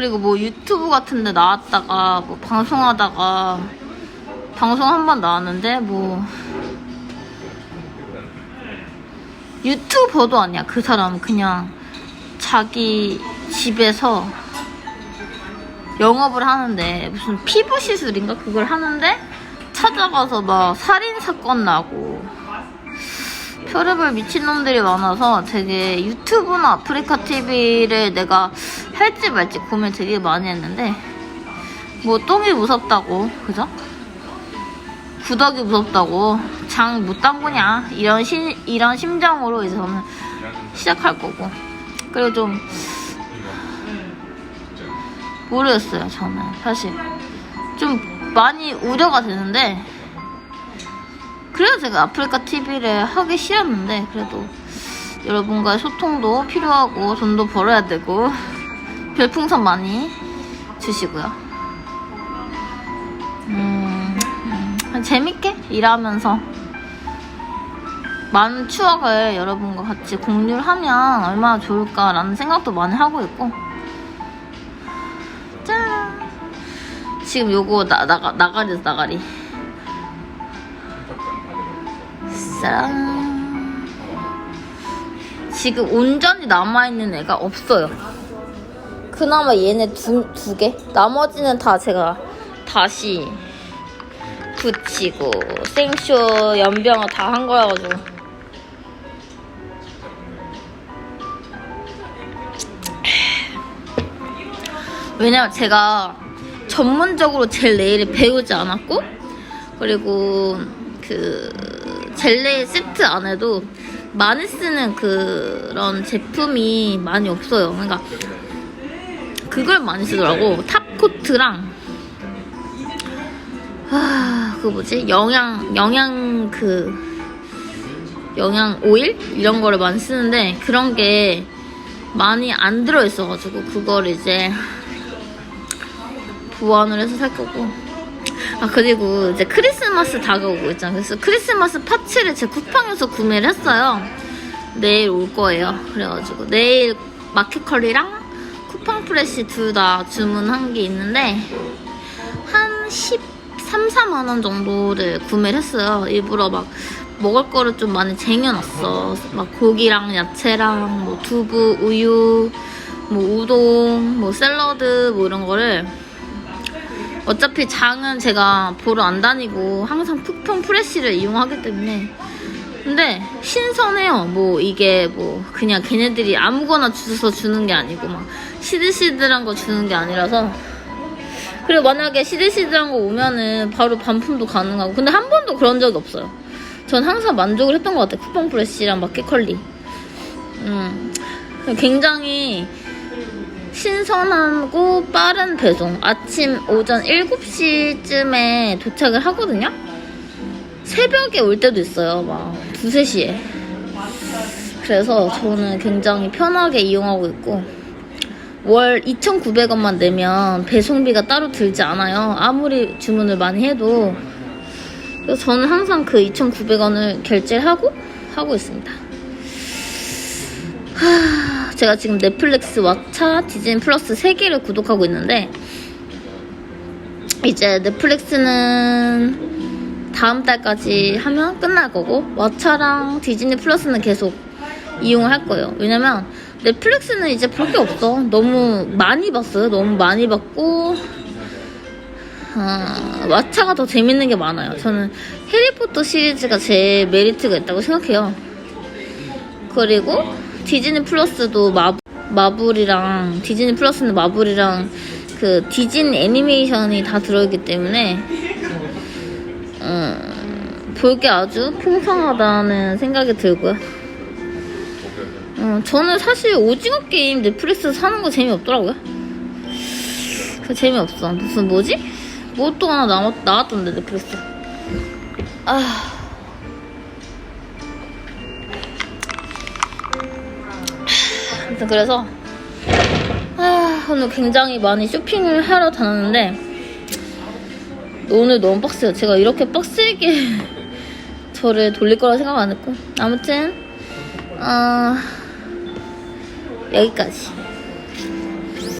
그리고 뭐 유튜브 같은 데 나왔다가 뭐 방송하다가 방송 한 번 나왔는데 뭐 유튜버도 아니야. 그 사람 그냥 자기 집에서 영업을 하는데 무슨 피부 시술인가? 그걸 하는데 찾아가서 막 살인 사건 나고 별의별 미친놈들이 많아서 되게 유튜브나 아프리카 TV를 내가 할지 말지 고민 되게 많이 했는데 뭐 똥이 무섭다고 그죠? 구덕이 무섭다고 장 못 담그냐? 이런 신 이런 심정으로 이제 저는 시작할 거고. 그리고 좀 모르겠어요 저는. 사실 좀 많이 우려가 되는데 그래서 제가 아프리카 TV를 하기 싫었는데 그래도 여러분과의 소통도 필요하고 돈도 벌어야 되고 별풍선 많이 주시고요. 음, 음, 재밌게 일하면서 많은 추억을 여러분과 같이 공유를 하면 얼마나 좋을까라는 생각도 많이 하고 있고. 짠 지금 요거 나, 나가, 나가리에서 나가리 짠 지금 온전히 남아있는 애가 없어요. 그나마 얘네 두, 두 개? 나머지는 다 제가 다시 붙이고 생쇼 연병을 다한 거여가지고. 왜냐면 제가 전문적으로 젤 네일을 배우지 않았고 그리고 그 젤네일 세트 안에도 많이 쓰는 그런 제품이 많이 없어요. 그러니까 그걸 많이 쓰더라고. 탑코트랑 아, 그 뭐지? 영양 영양 그 영양 오일 이런 거를 많이 쓰는데 그런 게 많이 안 들어 있어 가지고 그걸 이제 보완을 해서 살 거고. 아 그리고 이제 크리스마스 다가오고 있잖아요. 그래서 크리스마스 파츠를 제 쿠팡에서 구매를 했어요. 내일 올 거예요. 그래가지고 내일 마켓컬리랑 쿠팡 프레시 둘 다 주문한 게 있는데 한 13, 4만 원 정도를 구매를 했어요. 일부러 막 먹을 거를 좀 많이 쟁여놨어. 막 고기랑 야채랑 뭐 두부, 우유, 뭐 우동, 뭐 샐러드 뭐 이런 거를 어차피 장은 제가 보러 안 다니고 항상 푸평 프레쉬를 이용하기 때문에. 근데 신선해요. 뭐 이게 뭐 그냥 걔네들이 아무거나 주워서 주는 게 아니고 막 시들시들한 거 주는 게 아니라서. 그리고 만약에 시들시들한 거 오면은 바로 반품도 가능하고. 근데 한 번도 그런 적이 없어요. 전 항상 만족을 했던 것 같아요. 쿠팡 프레쉬랑 마켓컬리. 음. 굉장히 신선하고 빠른 배송. 아침 오전 7시쯤에 도착을 하거든요? 새벽에 올 때도 있어요. 막 2, 3시에. 그래서 저는 굉장히 편하게 이용하고 있고, 월 2,900원만 내면 배송비가 따로 들지 않아요. 아무리 주문을 많이 해도. 그래서 저는 항상 그 2,900원을 결제하고 하고 있습니다. 하, 제가 지금 넷플릭스, 왓챠, 디즈니 플러스 3개를 구독하고 있는데 이제 넷플릭스는 다음 달까지 하면 끝날 거고 왓챠랑 디즈니 플러스는 계속 이용을 할 거예요. 왜냐면 넷플릭스는 이제 볼 게 없어. 너무 많이 봤어요. 너무 많이 봤고 아, 왓챠가 더 재밌는 게 많아요. 저는 해리포터 시리즈가 제일 메리트가 있다고 생각해요. 그리고 디즈니 플러스도 마, 마블이랑 디즈니 플러스는 마블이랑 그 디즈니 애니메이션이 다 들어있기 때문에 음, 볼게 아주 풍성하다는 생각이 들고요. 어, 저는 사실 오징어 게임 넷플릭스 사는 거 재미없더라고요. 그 재미없어. 무슨 뭐지? 뭐 또 하나 나왔, 나왔던데 넷플릭스. 아. 아무튼 그래서 아, 오늘 굉장히 많이 쇼핑을 하러 다녔는데 오늘 너무 빡세요. 제가 이렇게 빡세게 저를 돌릴 거라 생각 안 했고 아무튼 어, 여기까지.